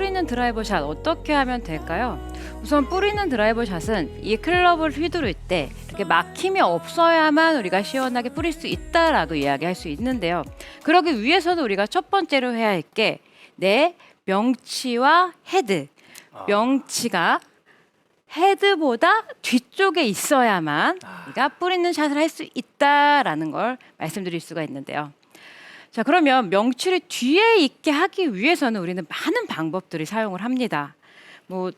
뿌리는 드라이버 샷 어떻게 하면 될까요? 우선 뿌리는 드라이버 샷은 이 클럽을 휘두를 때 이렇게 막힘이 없어야만 우리가 시원하게 뿌릴 수 있다라고 이야기할 수 있는데요. 그러기 위해서는 우리가 첫 번째로 해야 할 게 내 명치와 헤드, 명치가 헤드보다 뒤쪽에 있어야만 우리가 뿌리는 샷을 할 수 있다라는 걸 말씀드릴 수가 있는데요. 자, 그러면 명치를 뒤에 있게 하기 위해서는 우리는 많은 방법들을 사용을 합니다. 뭐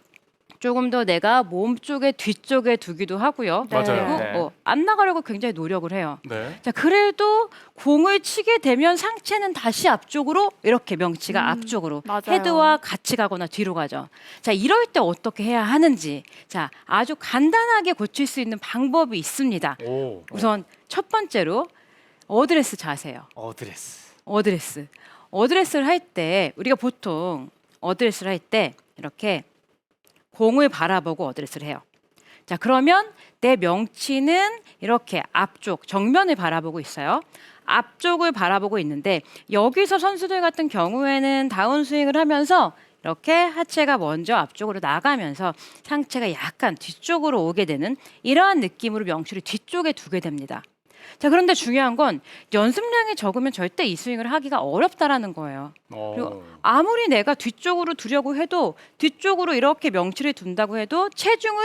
조금 더 내가 몸 쪽에 뒤쪽에 두기도 하고요. 맞아요. 그리고 네. 어, 안 나가려고 굉장히 노력을 해요. 네. 자, 그래도 공을 치게 되면 상체는 다시 앞쪽으로 이렇게 명치가 음, 앞쪽으로 맞아요. 헤드와 같이 가거나 뒤로 가죠. 자, 이럴 때 어떻게 해야 하는지 자, 아주 간단하게 고칠 수 있는 방법이 있습니다. 오. 우선 첫 번째로 어드레스 자세요. 어드레스. 어드레스. 어드레스를 할 때 우리가 보통 어드레스를 할 때 이렇게 공을 바라보고 어드레스를 해요. 자, 그러면 내 명치는 이렇게 앞쪽 정면을 바라보고 있어요. 앞쪽을 바라보고 있는데 여기서 선수들 같은 경우에는 다운 스윙을 하면서 이렇게 하체가 먼저 앞쪽으로 나가면서 상체가 약간 뒤쪽으로 오게 되는 이러한 느낌으로 명치를 뒤쪽에 두게 됩니다. 자, 그런데 중요한 건 연습량이 적으면 절대 이 스윙을 하기가 어렵다라는 거예요. 어. 그리고 아무리 내가 뒤쪽으로 두려고 해도 뒤쪽으로 이렇게 명치를 둔다고 해도 체중을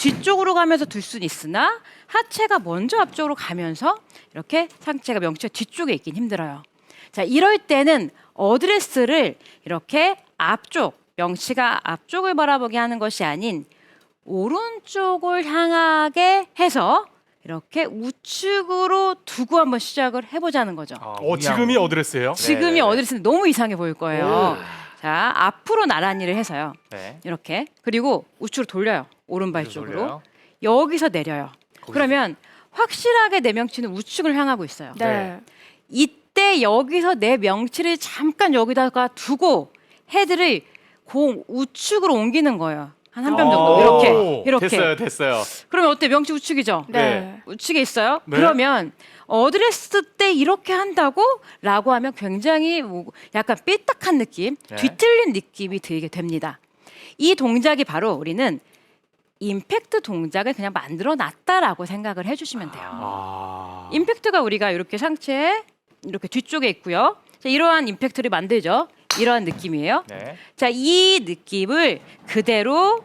뒤쪽으로 가면서 둘 수는 있으나 하체가 먼저 앞쪽으로 가면서 이렇게 상체가 명치가 뒤쪽에 있긴 힘들어요. 자, 이럴 때는 어드레스를 이렇게 앞쪽 명치가 앞쪽을 바라보게 하는 것이 아닌 오른쪽을 향하게 해서 이렇게 우측으로 두고 한번 시작을 해보자는 거죠. 아, 어, 지금이 어드레스예요? 지금이 네. 어드레스는 너무 이상해 보일 거예요. 자, 앞으로 나란히를 해서요. 네. 이렇게. 그리고 우측으로 돌려요. 오른발 쪽으로. 돌려요. 여기서 내려요. 그러면 확실하게 내 명치는 우측을 향하고 있어요. 네. 이때 여기서 내 명치를 잠깐 여기다가 두고 헤드를 공 우측으로 옮기는 거예요. 한 한 뼘 정도. 오. 이렇게. 이렇게. 됐어요, 됐어요. 그러면 어때? 명치 우측이죠? 네. 우측에 있어요. 네. 그러면 어드레스 때 이렇게 한다고?라고 하면 굉장히 뭐 약간 삐딱한 느낌, 네. 뒤틀린 느낌이 들게 됩니다. 이 동작이 바로 우리는 임팩트 동작을 그냥 만들어 놨다라고 생각을 해주시면 돼요. 아. 임팩트가 우리가 이렇게 상체 이렇게 뒤쪽에 있고요. 자, 이러한 임팩트를 만들죠. 이러한 느낌이에요. 네. 자, 이 느낌을 그대로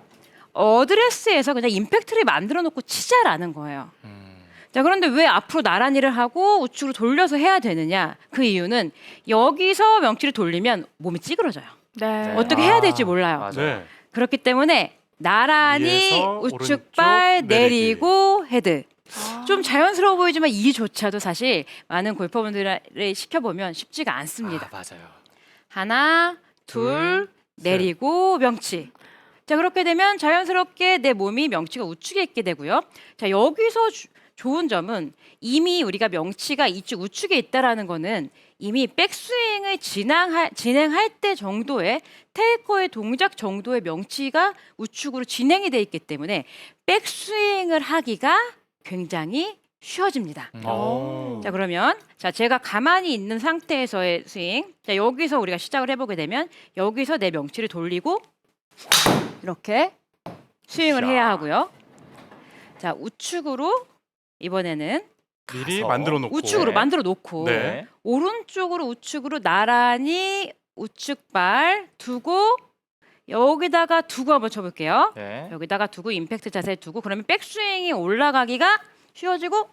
어드레스에서 그냥 임팩트를 만들어 놓고 치자라는 거예요. 음. 자, 그런데 왜 앞으로 나란히를 하고 우측으로 돌려서 해야 되느냐? 그 이유는 여기서 명치를 돌리면 몸이 찌그러져요. 네. 어떻게 해야 될지 몰라요. 맞아요. 네. 그렇기 때문에 나란히 위에서 우측 발 오른쪽 내리기. 내리고 헤드. 아. 좀 자연스러워 보이지만 이조차도 사실 많은 골퍼분들을 시켜보면 쉽지가 않습니다. 아, 맞아요. 하나, 둘, 둘, 내리고 명치. 자 그렇게 되면 자연스럽게 내 몸이 명치가 우측에 있게 되고요. 자 여기서 주- 좋은 점은 이미 우리가 명치가 이쪽 우측에 있다라는 거는 이미 백스윙을 진행할, 진행할 때 정도의 테이커의 동작 정도의 명치가 우측으로 진행이 돼 있기 때문에 백스윙을 하기가 굉장히 쉬워집니다. 음. 어. 자 그러면 자 제가 가만히 있는 상태에서의 스윙 자 여기서 우리가 시작을 해보게 되면 여기서 내 명치를 돌리고 이렇게 스윙을 자. 해야 하고요 자 우측으로 이번에는 미리 가서. 만들어 놓고. 우측으로 네. 만들어 놓고 네. 오른쪽으로 우측으로 나란히 우측발 두고 여기다가 두고 한번 쳐볼게요 네. 여기다가 두고 임팩트 자세 두고 그러면 백스윙이 올라가기가 쉬워지고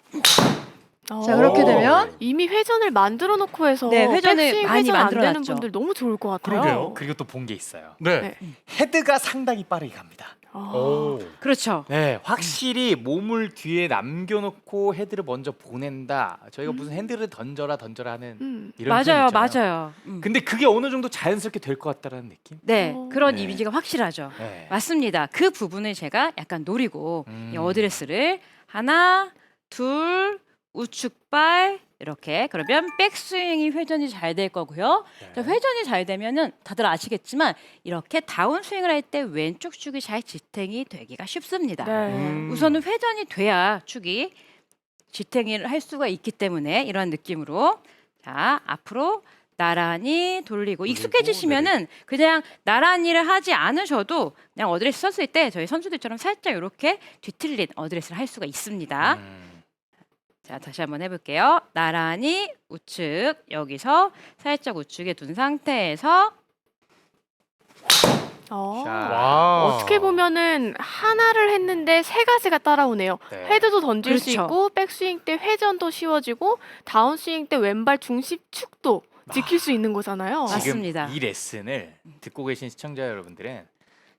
어. 자 그렇게 오. 되면 이미 회전을 만들어 놓고 해서 네, 회전을 백스윙 많이 회전 안 만들어 되는 놨죠. 분들 너무 좋을 것 같아요. 그러게요. 그리고 또 본 게 있어요. 네. 네. 헤드가 상당히 빠르게 갑니다. 아. 오. 그렇죠 네, 확실히 몸을 뒤에 남겨놓고 헤드를 먼저 보낸다. 저희가 무슨 핸들을 던져라 던져라 하는 음. 이런 맞아요, 있잖아요. 맞아요. 음. 근데 그게 어느 정도 자연스럽게 될 것 같다라는 느낌? 네, 어. 그런 네. 이미지가 확실하죠. 네. 맞습니다. 그 부분을 제가 약간 노리고 음. 이 어드레스를 하나, 둘, 우측발 이렇게 그러면 백스윙이 회전이 잘 될 거고요. 자, 네. 회전이 잘 되면은 다들 아시겠지만 이렇게 다운 스윙을 할 때 왼쪽 축이 잘 지탱이 되기가 쉽습니다. 네. 음. 우선은 회전이 돼야 축이 지탱이를 할 수가 있기 때문에 이런 느낌으로 자 앞으로 나란히 돌리고 익숙해지시면은 그냥 나란히를 하지 않으셔도 그냥 어드레스 썼을 때 저희 선수들처럼 살짝 이렇게 뒤틀린 어드레스를 할 수가 있습니다. 음. 자, 다시 한번 해볼게요. 나란히 우측 여기서 살짝 우측에 둔 상태에서 어. 와. 어떻게 보면은 하나를 했는데 세 가지가 따라오네요. 네. 헤드도 던질 수 그렇죠. 있고 백스윙 때 회전도 쉬워지고 다운스윙 때 왼발 중심 축도 지킬 수 있는 거잖아요. 맞습니다. 지금 맞습니다. 이 레슨을 듣고 계신 시청자 여러분들은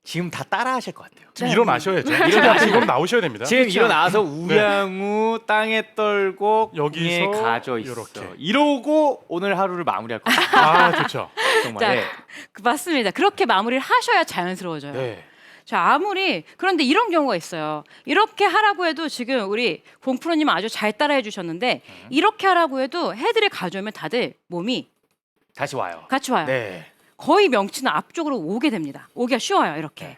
지금 다 따라하실 것 같아요. 지금 네. 일어나셔야죠. 일어나 지금 나오셔야 됩니다. 지금 그렇죠. 일어나서 우양우 땅에 떨고 여기서 공에 가져 있어. 요렇게. 이러고 오늘 하루를 마무리할 거예요. 아 좋죠. 정말. 자, 네. 그 맞습니다. 그렇게 마무리를 하셔야 자연스러워져요. 네. 자, 아무리 그런데 이런 경우가 있어요. 이렇게 하라고 해도 지금 우리 공프로님 아주 잘 따라해 주셨는데 음. 이렇게 하라고 해도 헤드를 가져오면 다들 몸이 다시 와요. 같이 와요. 네. 거의 명치는 앞쪽으로 오게 됩니다. 오기가 쉬워요, 이렇게. 네.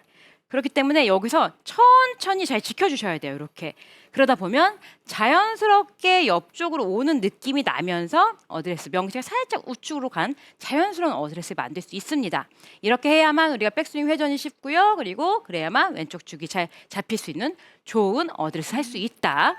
그렇기 때문에 여기서 천천히 잘 지켜주셔야 돼요, 이렇게. 그러다 보면 자연스럽게 옆쪽으로 오는 느낌이 나면서 어드레스 명치가 살짝 우측으로 간 자연스러운 어드레스를 만들 수 있습니다. 이렇게 해야만 우리가 백스윙 회전이 쉽고요. 그리고 그래야만 왼쪽 축이 잘 잡힐 수 있는 좋은 어드레스 할 수 있다.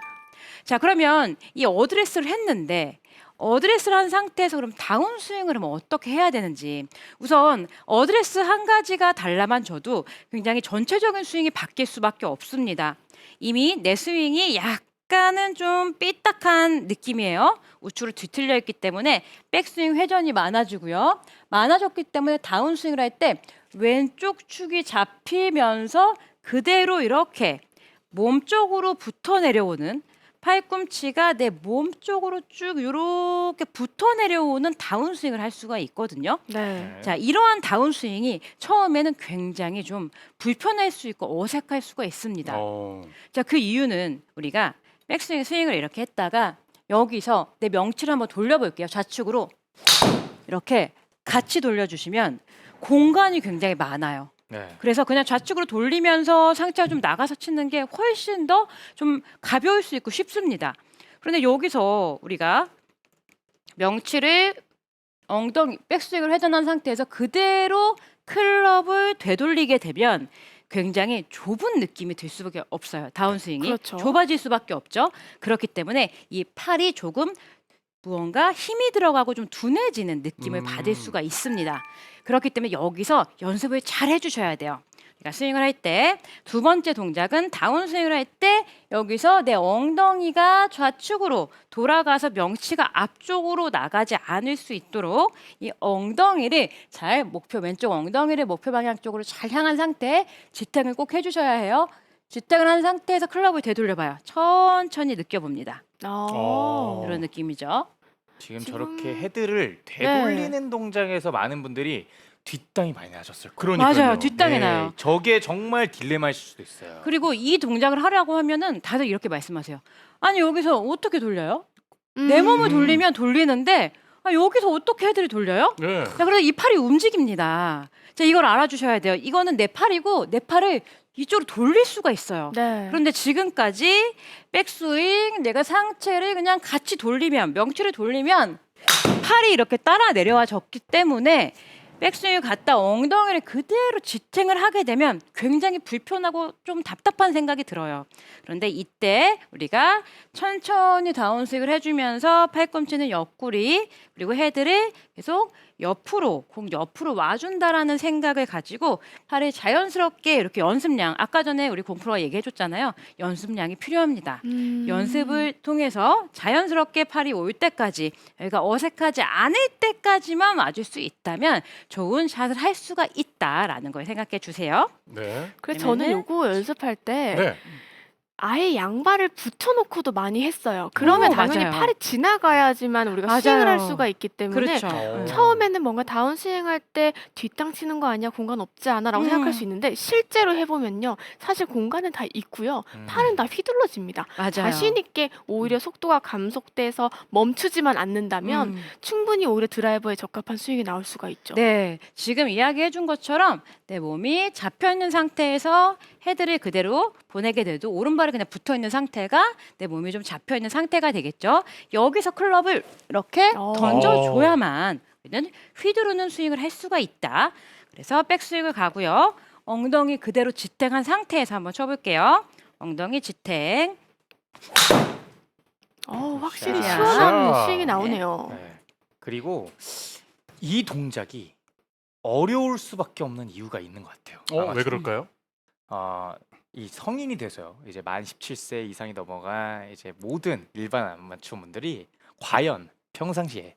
자, 그러면 이 어드레스를 했는데 어드레스를 한 상태에서 그럼 다운 스윙을 하면 어떻게 해야 되는지 우선 어드레스 한 가지가 달라만 줘도 굉장히 전체적인 스윙이 바뀔 수밖에 없습니다. 이미 내 스윙이 약간은 좀 삐딱한 느낌이에요. 우측으로 뒤틀려 있기 때문에 백스윙 회전이 많아지고요. 많아졌기 때문에 다운 스윙을 할 때 왼쪽 축이 잡히면서 그대로 이렇게 몸 쪽으로 붙어 내려오는 팔꿈치가 내 몸 쪽으로 쭉 이렇게 붙어 내려오는 다운 스윙을 할 수가 있거든요. 네. 자, 이러한 다운 스윙이 처음에는 굉장히 좀 불편할 수 있고 어색할 수가 있습니다. 어. 자, 그 이유는 우리가 백스윙 스윙을 이렇게 했다가 여기서 내 명치를 한번 돌려볼게요. 좌측으로 이렇게 같이 돌려주시면 공간이 굉장히 많아요. 네. 그래서 그냥 좌측으로 돌리면서 상체가 좀 나가서 치는 게 훨씬 더 좀 가벼울 수 있고 쉽습니다. 그런데 여기서 우리가 명치를 엉덩이 백스윙을 회전한 상태에서 그대로 클럽을 되돌리게 되면 굉장히 좁은 느낌이 들 수밖에 없어요. 다운스윙이 그렇죠. 좁아질 수밖에 없죠. 그렇기 때문에 이 팔이 조금 무언가 힘이 들어가고 좀 둔해지는 느낌을 음. 받을 수가 있습니다. 그렇기 때문에 여기서 연습을 잘 해주셔야 돼요. 그러니까 스윙을 할 때 두 번째 동작은 다운 스윙을 할 때 여기서 내 엉덩이가 좌측으로 돌아가서 명치가 앞쪽으로 나가지 않을 수 있도록 이 엉덩이를 잘 목표 왼쪽 엉덩이를 목표 방향 쪽으로 잘 향한 상태에 지탱을 꼭 해주셔야 해요. 지탱을 한 상태에서 클럽을 되돌려봐요. 천천히 느껴봅니다. 어. 이런 느낌이죠. 지금, 지금- 저렇게 헤드를 되돌리는 동작에서 많은 분들이 뒷땅이 많이 나셨을 거예요. 그러니까요. 맞아요. 뒷땅이 네, 나요. 저게 정말 딜레마일 수도 있어요. 그리고 이 동작을 하려고 하면은 다들 이렇게 말씀하세요. 아니 여기서 어떻게 돌려요? 음. 내 몸을 돌리면 돌리는데 아, 여기서 어떻게 헤드를 돌려요? 네. 자, 그래서 이 팔이 움직입니다. 자, 이걸 알아주셔야 돼요. 이거는 내 팔이고 내 팔을 이쪽으로 돌릴 수가 있어요. 네. 그런데 지금까지 백스윙 내가 상체를 그냥 같이 돌리면 명치를 돌리면 팔이 이렇게 따라 내려와 졌기 때문에 백스윙을 갔다 엉덩이를 그대로 지탱을 하게 되면 굉장히 불편하고 좀 답답한 생각이 들어요. 그런데 이때 우리가 천천히 다운스윙을 해주면서 팔꿈치는 옆구리 그리고 헤드를 계속 옆으로 공 옆으로 와준다라는 생각을 가지고 팔을 자연스럽게 이렇게 연습량 아까 전에 우리 공프로가 얘기해줬잖아요. 연습량이 필요합니다. 음. 연습을 통해서 자연스럽게 팔이 올 때까지 여기가 어색하지 않을 때까지만 와줄 수 있다면 좋은 샷을 할 수가 있다라는 걸 생각해 주세요. 네. 그래서 저는 왜냐면은- 요거 연습할 때 네. 아예 양발을 붙여놓고도 많이 했어요. 그러면 오, 당연히 맞아요. 팔이 지나가야지만 우리가 맞아요. 스윙을 할 수가 있기 때문에 그렇죠. 어. 처음에는 뭔가 다운 스윙할 때 뒷땅 치는 거 아니야 공간 없지 않아라고 음. 생각할 수 있는데 실제로 해보면요 사실 공간은 다 있고요 음. 팔은 다 휘둘러집니다 맞아요. 자신 있게 오히려 속도가 감속돼서 멈추지만 않는다면 음. 충분히 오히려 드라이버에 적합한 스윙이 나올 수가 있죠. 네, 지금 이야기해 준 것처럼 내 몸이 잡혀 있는 상태에서 헤드를 그대로 보내게 돼도 오른발이 그냥 붙어 있는 상태가 내 몸이 좀 잡혀 있는 상태가 되겠죠. 여기서 클럽을 이렇게 어. 던져줘야만 우리는 휘두르는 스윙을 할 수가 있다. 그래서 백스윙을 가고요. 엉덩이 그대로 지탱한 상태에서 한번 쳐볼게요. 엉덩이 지탱. 어, 확실히 자. 시원한 자. 스윙이 나오네요. 네. 그리고 이 동작이 어려울 수밖에 없는 이유가 있는 것 같아요. 어, 아마 왜 그럴까요? 어, 이 성인이 돼서요. 이제 만 17세 이상이 넘어가 이제 모든 일반 아마추어 분들이 과연 평상시에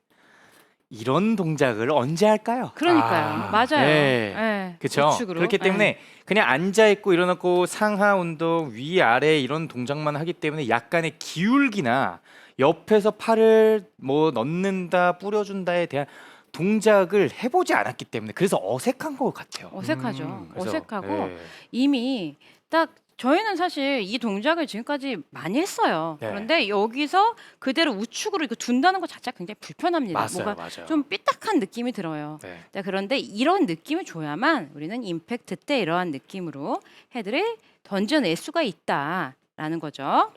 이런 동작을 언제 할까요? 그러니까요. 아, 맞아요. 네. 네. 그렇죠. 우측으로. 그렇기 네. 때문에 그냥 앉아 있고 일어나고 상하 운동 위 아래 이런 동작만 하기 때문에 약간의 기울기나 옆에서 팔을 뭐 넣는다 뿌려준다에 대한 동작을 해보지 않았기 때문에 그래서 어색한 것 같아요. 어색하죠. 음, 그래서, 어색하고 네. 이미 딱 저희는 사실 이 동작을 지금까지 많이 했어요. 네. 그런데 여기서 그대로 우측으로 이거 둔다는 것 자체가 굉장히 불편합니다. 맞아요, 뭔가 맞아요. 좀 삐딱한 느낌이 들어요. 네. 자, 그런데 이런 느낌을 줘야만 우리는 임팩트 때 이러한 느낌으로 헤드를 던져낼 수가 있다라는 거죠.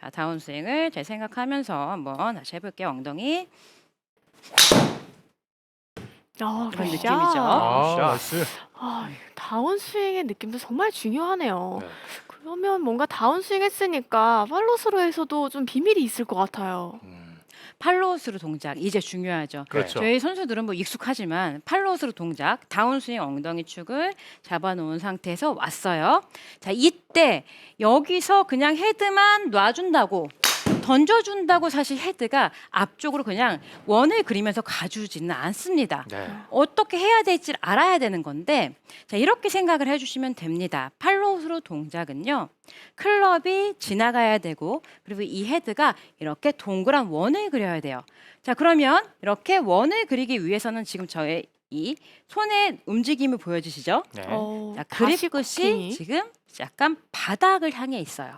자, 다운 스윙을 잘 생각하면서 한번 다시 해볼게요. 엉덩이 아, 그런. 느낌이죠. 아, 샷. 나이스. 아, 다운스윙의 느낌도 정말 중요하네요. 네. 그러면 뭔가 다운스윙 했으니까 팔로스로에서도 좀 비밀이 있을 것 같아요. 음, 팔로우스루 동작 이제 중요하죠. 그렇죠. 저희 선수들은 뭐 익숙하지만 팔로우스루 동작 다운스윙 엉덩이 축을 잡아놓은 상태에서 왔어요. 자 이때 여기서 그냥 헤드만 놔준다고 던져준다고 사실 헤드가 앞쪽으로 그냥 원을 그리면서 가주지는 않습니다. 네. 어떻게 해야 될지 알아야 되는 건데 자 이렇게 생각을 해주시면 됩니다. 팔로우스루 동작은요 클럽이 지나가야 되고 그리고 이 헤드가 이렇게 동그란 원을 그려야 돼요. 자 그러면 이렇게 원을 그리기 위해서는 지금 저의 이 손의 움직임을 보여주시죠. 네. 어, 자 다시 그립 끝이 코킹이. 지금 약간 바닥을 향해 있어요.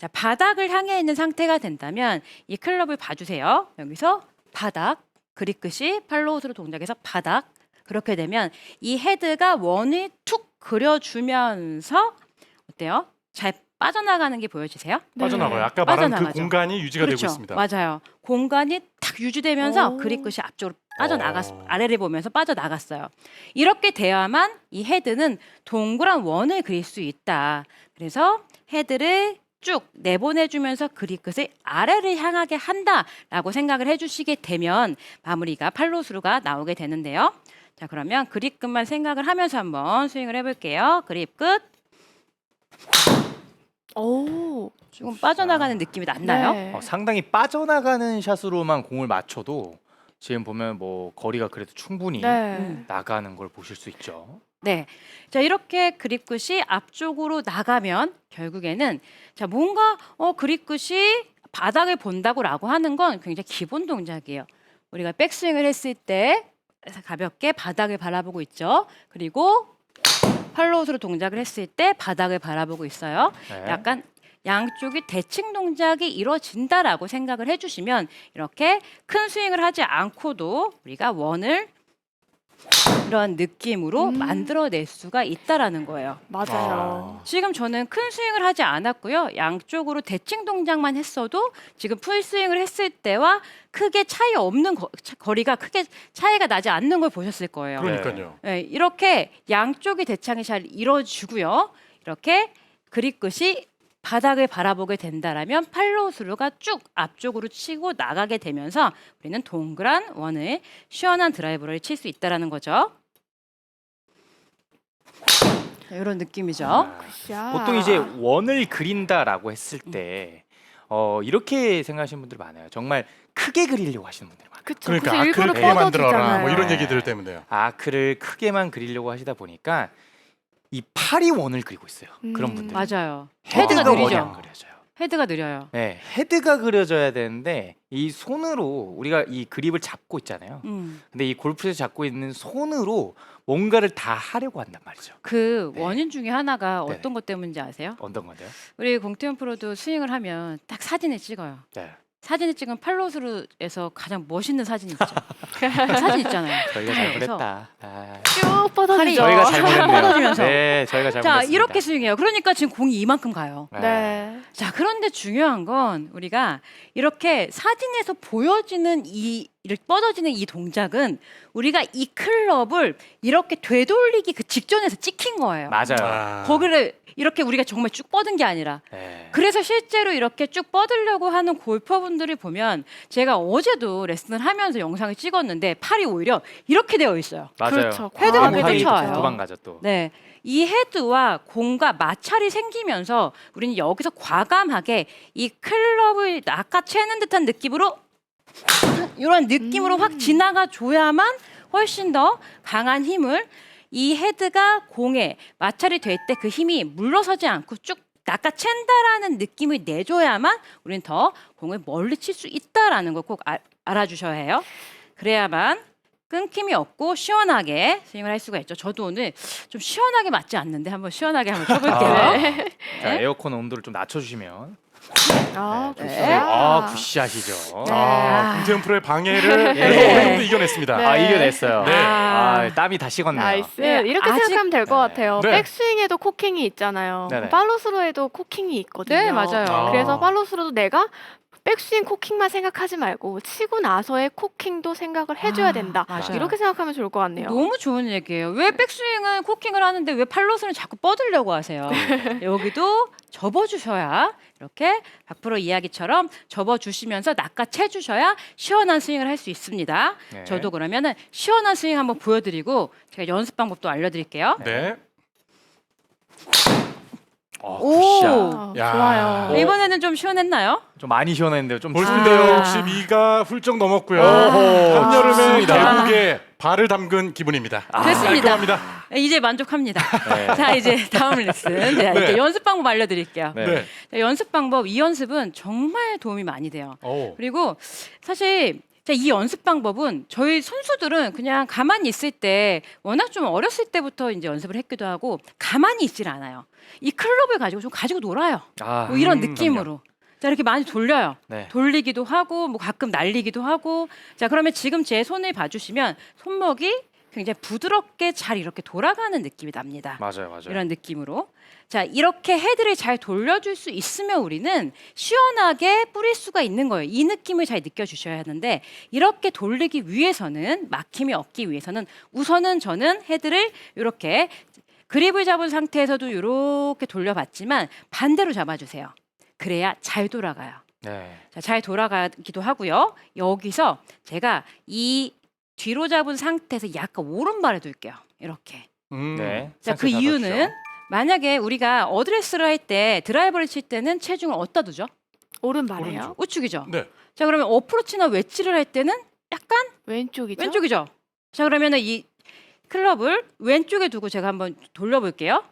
자 바닥을 향해 있는 상태가 된다면 이 클럽을 봐주세요. 여기서 바닥 그립 끝이 팔로우스로 동작에서 바닥 그렇게 되면 이 헤드가 원을 툭 그려주면서 어때요? 잘 빠져나가는 게 보여지세요? 네. 빠져나가요. 아까 말한 그 빠져나가죠. 공간이 유지가 그렇죠. 되고 있습니다. 맞아요. 공간이 탁 유지되면서 오. 그립 끝이 앞쪽으로 빠져나갔 어. 아래를 보면서 빠져나갔어요. 이렇게 돼야만 이 헤드는 동그란 원을 그릴 수 있다. 그래서 헤드를 쭉 내보내주면서 그립 끝을 아래를 향하게 한다라고 생각을 해주시게 되면 마무리가 팔로스루가 나오게 되는데요. 자 그러면 그립 끝만 생각을 하면서 한번 스윙을 해볼게요. 그립 끝 오, 조금 빠져나가는 느낌이 났나요? 네. 어, 상당히 빠져나가는 샷으로만 공을 맞춰도 지금 보면 뭐 거리가 그래도 충분히 네. 음. 나가는 걸 보실 수 있죠. 네. 자, 이렇게 그립 끝이 앞쪽으로 나가면 결국에는 자, 뭔가 어 그립 끝이 바닥을 본다고라고 하는 건 굉장히 기본 동작이에요. 우리가 백스윙을 했을 때 가볍게 바닥을 바라보고 있죠. 그리고 팔로우스로 동작을 했을 때 바닥을 바라보고 있어요. 네. 약간 양쪽이 대칭 동작이 이루어진다라고 생각을 해주시면 이렇게 큰 스윙을 하지 않고도 우리가 원을 이런 느낌으로 음. 만들어낼 수가 있다라는 거예요. 맞아요. 지금 저는 큰 스윙을 하지 않았고요. 양쪽으로 대칭 동작만 했어도 지금 풀 스윙을 했을 때와 크게 차이 없는 거, 차- 거리가 크게 차이가 나지 않는 걸 보셨을 거예요. 그러니까요. 네, 이렇게 양쪽이 대창이 잘 이루어지고요. 이렇게 그립 끝이 바닥을 바라보게 된다라면 팔로우스루가 쭉 앞쪽으로 치고 나가게 되면서 우리는 동그란 원을 시원한 드라이브를 칠 수 있다라는 거죠. 이런 느낌이죠. 아, 굿샷. 보통 이제 원을 그린다라고 했을 때 어, 이렇게 생각하시는 분들이 많아요. 정말 크게 그리려고 하시는 분들이 많아요. 그쵸. 그러니까 그래서 일부러 아크를 크게 만들어라 뻗어주잖아요. 뭐 이런 네. 얘기들 때문에요. 아크를 크게만 그리려고 하시다 보니까 이 팔이 원을 그리고 있어요. 그런 음. 분들. 맞아요. 헤드가 원이 느리죠. 안 그려져요. 헤드가 느려요. 네, 헤드가 그려져야 되는데 이 손으로 우리가 이 그립을 잡고 있잖아요. 음. 근데 이 골프에서 잡고 있는 손으로 뭔가를 다 하려고 한단 말이죠. 그 네. 원인 중에 하나가 네. 어떤 것 때문인지 아세요? 어떤 건데요? 우리 공태현 프로도 스윙을 하면 딱 사진을 찍어요. 네. 사진을 찍은 팔로스루에서 가장 멋있는 사진 있죠. 그 사진 있잖아요. 저희가 그래서 잘못했다. 아, 쭉 뻗어지죠. 저희가 잘못했네요. 뻗어지면서. 네, 저희가 자 잘못했습니다. 이렇게 스윙해요. 그러니까 지금 공이 이만큼 가요. 네. 자, 그런데 중요한 건 우리가 이렇게 사진에서 보여지는 이 이렇게 뻗어지는 이 동작은 우리가 이 클럽을 이렇게 되돌리기 그 직전에서 찍힌 거예요. 맞아요. 아. 거기를 이렇게 우리가 정말 쭉 뻗은 게 아니라 네. 그래서 실제로 이렇게 쭉 뻗으려고 하는 골퍼분들을 보면 제가 어제도 레슨을 하면서 영상을 찍었는데 팔이 오히려 이렇게 되어 있어요. 맞아요. 그렇죠. 헤드가 왜 되죠. 쫓아와요? 도망가죠 또. 네. 이 헤드와 공과 마찰이 생기면서 우리는 여기서 과감하게 이 클럽을 낚아채는 듯한 느낌으로 이런 느낌으로 음. 확 지나가 줘야만 훨씬 더 강한 힘을 이 헤드가 공에 마찰이 될 때 그 힘이 물러서지 않고 쭉 낚아챈다라는 느낌을 내줘야만 우리는 더 공을 멀리 칠 수 있다라는 걸 꼭 알아주셔야 해요. 그래야만 끊김이 없고 시원하게 스윙을 할 수가 있죠. 저도 오늘 좀 시원하게 맞지 않는데 한번 시원하게 한번 쳐볼게요. 아. 네. 자, 에어컨 온도를 좀 낮춰주시면. 아, 네. 굿샷. 아, 굿샷이죠. 네. 아, 김태현 프로의 방해를 네. 그래도 어느 정도 이겨냈습니다. 네. 아, 이겨냈어요. 네. 아, 땀이 다 식었네요. 나이스. 네, 이렇게 아직- 생각하면 될 것 네. 같아요. 네. 백스윙에도 코킹이 있잖아요. 네네. 팔로스로에도 코킹이 있거든요. 네, 맞아요. 아. 그래서 팔로스로도 내가 백스윙 코킹만 생각하지 말고 치고 나서의 코킹도 생각을 해줘야 아, 된다. 맞아요. 이렇게 생각하면 좋을 것 같네요. 너무 좋은 얘기예요. 왜 백스윙은 코킹을 하는데 왜 팔로스는 자꾸 뻗으려고 하세요? 여기도 접어주셔야 이렇게 박프로 이야기처럼 접어주시면서 낚아채 주셔야 시원한 스윙을 할 수 있습니다. 네. 저도 그러면은 시원한 스윙 한번 보여드리고 제가 연습 방법도 알려드릴게요. 네. 어, 오. 굿샷. 아, 야. 좋아요. 어. 이번에는 좀 시원했나요? 좀 많이 시원했는데요. 좀 볼스피드요. 아. 62가 훌쩍 넘었고요. 오호. 한여름에 좋습니다. 계곡에 발을 담근 기분입니다. 아, 됐습니다. 깔끔합니다. 이제 만족합니다. 네. 자 이제 다음 레슨 이렇게 네. 연습 방법 알려드릴게요. 네. 네. 자, 연습 방법 이 연습은 정말 도움이 많이 돼요. 오. 그리고 사실 자, 이 연습 방법은 저희 선수들은 그냥 가만히 있을 때 워낙 좀 어렸을 때부터 이제 연습을 했기도 하고 가만히 있질 않아요. 이 클럽을 가지고 좀 가지고 놀아요. 아, 뭐 이런 음, 느낌으로. 자 이렇게 많이 돌려요. 네. 돌리기도 하고 뭐 가끔 날리기도 하고. 자 그러면 지금 제 손을 봐주시면 손목이 굉장히 부드럽게 잘 이렇게 돌아가는 느낌이 납니다. 맞아요, 맞아요. 이런 느낌으로. 자, 이렇게 헤드를 잘 돌려줄 수 있으면 우리는 시원하게 뿌릴 수가 있는 거예요. 이 느낌을 잘 느껴주셔야 하는데 이렇게 돌리기 위해서는 막힘이 없기 위해서는 우선은 저는 헤드를 이렇게 그립을 잡은 상태에서도 이렇게 돌려봤지만 반대로 잡아주세요. 그래야 잘 돌아가요. 네. 자, 잘 돌아가기도 하고요. 여기서 제가 이 뒤로 잡은 상태에서 약간 오른발에 둘게요. 이렇게. 음. 네. 자, 그 상체 이유는. 만약에 우리가 어드레스를 할 때 드라이버를 칠 때는 체중을 어디다 두죠? 오른발이에요. 오른쪽. 우측이죠. 네. 자, 그러면 어프로치나 웨지를 할 때는 약간 왼쪽이죠. 왼쪽이죠. 자, 그러면은 이 클럽을 왼쪽에 두고 제가 한번 돌려볼게요.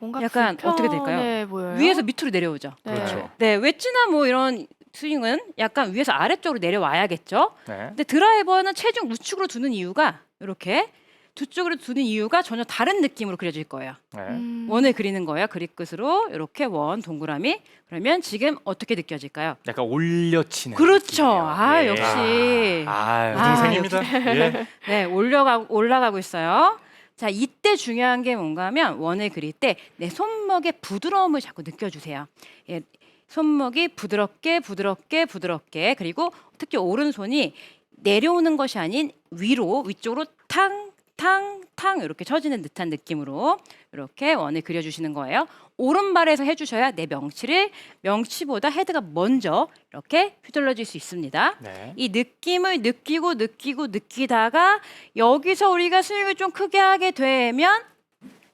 뭔가 약간 어떻게 될까요? 불편해 보여요. 위에서 밑으로 내려오죠. 네. 그렇죠. 네, 웨지나 뭐 이런 스윙은 약간 위에서 아래쪽으로 내려와야겠죠. 네. 근데 드라이버는 체중 우측으로 두는 이유가 이렇게 두 쪽으로 두는 이유가 전혀 다른 느낌으로 그려질 거예요. 네. 음. 원을 그리는 거예요. 그립 끝으로 이렇게 원 동그라미. 그러면 지금 어떻게 느껴질까요? 약간 올려치는. 그렇죠. 느낌이에요. 아 예. 역시 아, 아, 우등생입니다. 예. 네 올라가 올라가고 있어요. 자 이때 중요한 게 뭔가 하면 원을 그릴 때 내 손목의 부드러움을 자꾸 느껴주세요. 예, 손목이 부드럽게 부드럽게 부드럽게 그리고 특히 오른손이 내려오는 것이 아닌 위로 위쪽으로 탕 탕, 탕 이렇게 쳐지는 듯한 느낌으로 이렇게 원을 그려주시는 거예요. 오른발에서 해주셔야 내 명치를 명치보다 헤드가 먼저 이렇게 휘둘러질 수 있습니다. 네. 이 느낌을 느끼고 느끼고 느끼다가 여기서 우리가 스윙을 좀 크게 하게 되면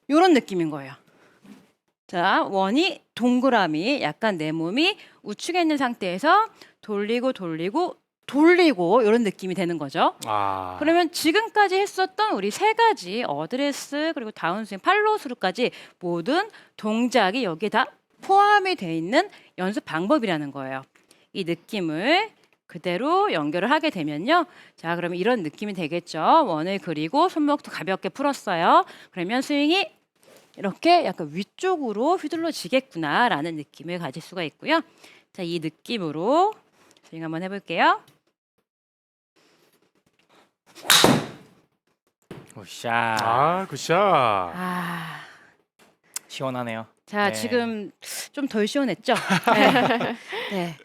이런 느낌인 거예요. 자, 원이 동그라미, 약간 내 몸이 우측에 있는 상태에서 돌리고 돌리고 돌리고 이런 느낌이 되는 거죠. 아. 그러면 지금까지 했었던 우리 세 가지 어드레스 그리고 다운스윙 팔로우스루까지 모든 동작이 여기에 다 포함이 돼 있는 연습 방법이라는 거예요. 이 느낌을 그대로 연결을 하게 되면요. 자, 그러면 이런 느낌이 되겠죠. 원을 그리고 손목도 가볍게 풀었어요. 그러면 스윙이 이렇게 약간 위쪽으로 휘둘러지겠구나라는 느낌을 가질 수가 있고요. 자, 이 느낌으로 스윙 한번 해볼게요. 샷. 아, 굿샷. 아, 시원하네요. 자 네. 지금 좀 덜 시원했죠? 네. 네.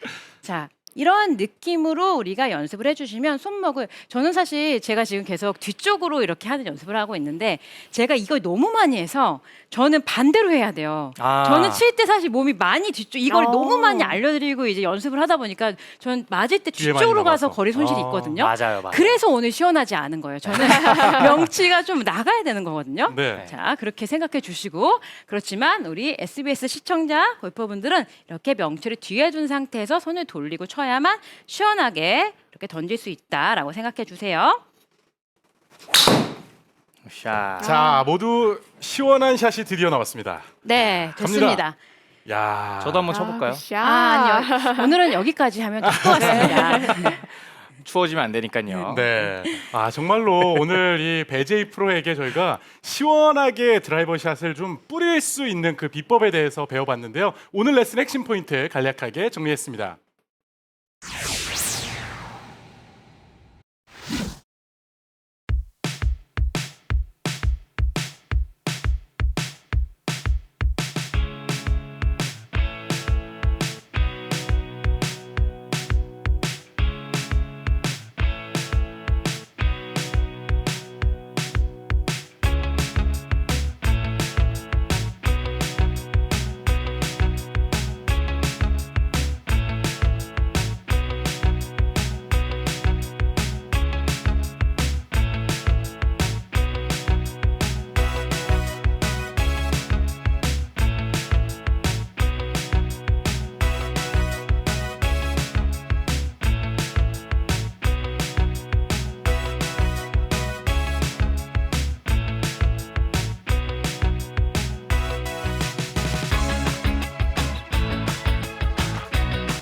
자 이런 느낌으로 우리가 연습을 해주시면 손목을 저는 사실 제가 지금 계속 뒤쪽으로 이렇게 하는 연습을 하고 있는데 제가 이걸 너무 많이 해서 저는 반대로 해야 돼요. 아. 저는 칠 때 사실 몸이 많이 뒤쪽 이걸 어. 너무 많이 알려드리고 이제 연습을 하다 보니까 저는 맞을 때 뒤에 많이 뒤쪽으로 가서. 거리 손실이 아, 있거든요. 맞아요, 맞아요. 그래서 오늘 시원하지 않은 거예요. 저는 명치가 좀 나가야 되는 거거든요. 네. 자, 그렇게 생각해 주시고 그렇지만 우리 SBS 시청자 골퍼분들은 이렇게 명치를 뒤에 둔 상태에서 손을 돌리고 쳐야 만 시원하게 이렇게 던질 수 있다라고 생각해 주세요. 샷. 자, 모두 시원한 샷이 드디어 나왔습니다. 네, 좋습니다. 야. 저도 한번 쳐볼까요? 굿샷. 아, 아니요. 오늘은 여기까지 하면 될 것 같습니다. 추워지면 안 되니까요. 네. 아, 정말로 오늘 이 배제이 프로에게 저희가 시원하게 드라이버 샷을 좀 뿌릴 수 있는 그 비법에 대해서 배워봤는데요. 오늘 레슨 핵심 포인트 간략하게 정리했습니다.